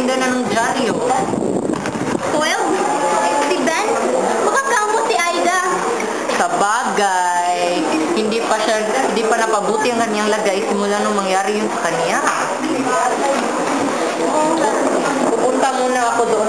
nagtitinda na ng dyaryo. 12? Si Ben? Baka si Aida. Sa bagay, hindi pa siya, hindi pa napabuti ang kanyang lagay simula nung mangyari yun sa kanya. Pupunta muna ako doon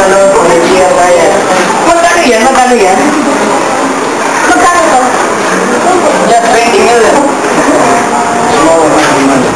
tanong ko, hindi yan bayan. Magkano yan? Magkano yan? Magkano to? Just 20 million. Small amount of money.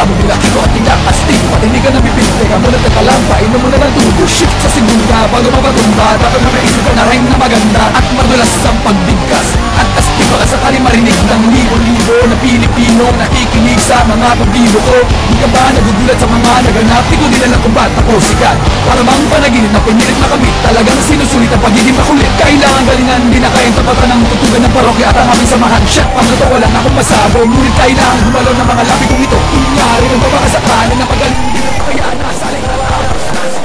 Sa bumila ko at tinakastig Matinig ka na bibig Teka muna, lang, painom mo na lang tubo Shift sa segunda bago mapatumba Dapat makaisip ka na rin na maganda At madulas ang pagbigkas At astig baka sakali marinig ng libo-libo Na Pilipino nakikinig sa mga pagbibo ko Di ka ba nagugulat sa mga naganap Di ko din alam kung ba't ako sikat Para bang panaginip na pinilit na kami Talagang sinusulit ang pagiging makulit Kailangan galingan, di na kayang tapatan ng tutugan ng parokya At ang aming samahan Shit, pang to wala na akong masabog Ngunit kailangan gumalaw ng mga labi kong ito Kunyari ng pabakasakalan na pagaling olhar na sala e falar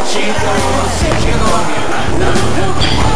Te dou, sei que nome, não, não, não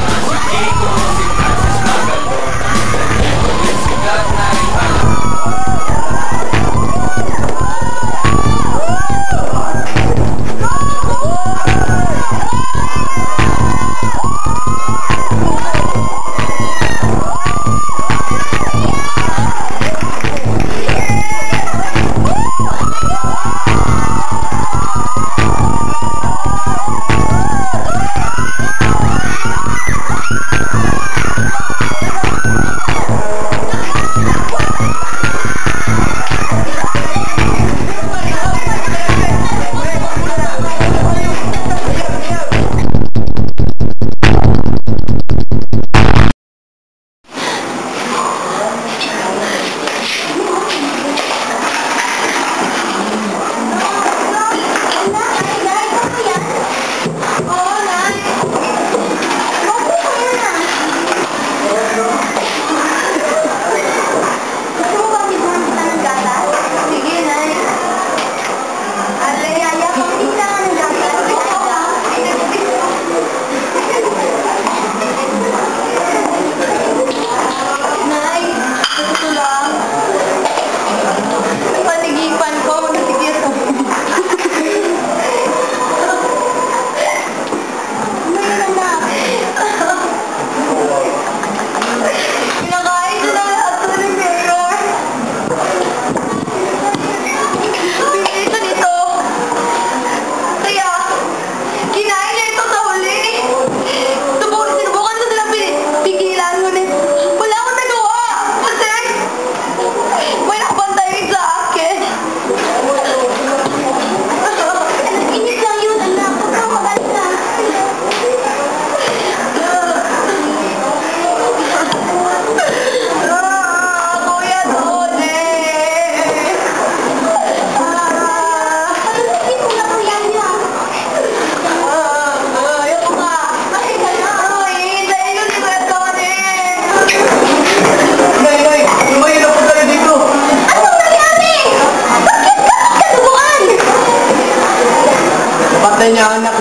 na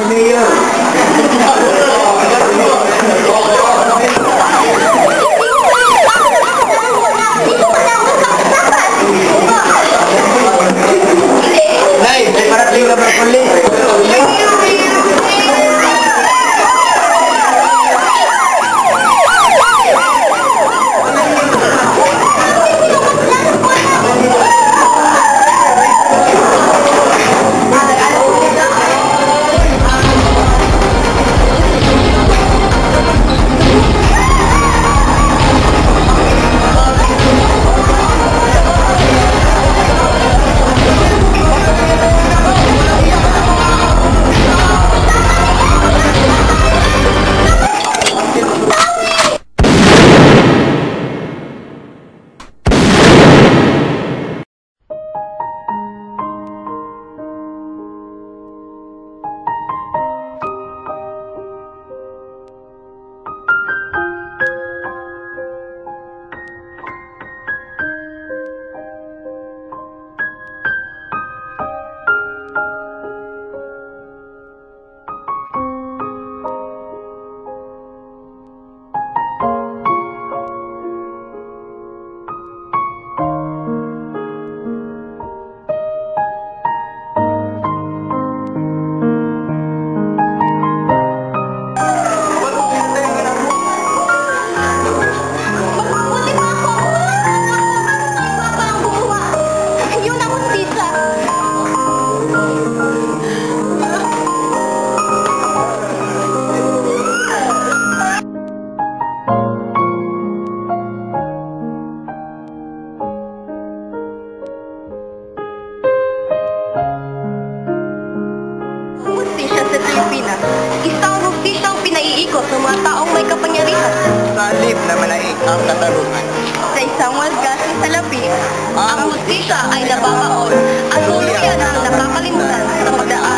Sa halip na manaig ang katarungan. Sa isang walgasin salapi, ang hustisya ay nababaon. At tuluyan ang nakakalimutan sa pagdaan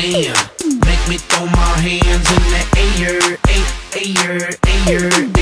don't. Make me throw my hands in the air, air, air, air,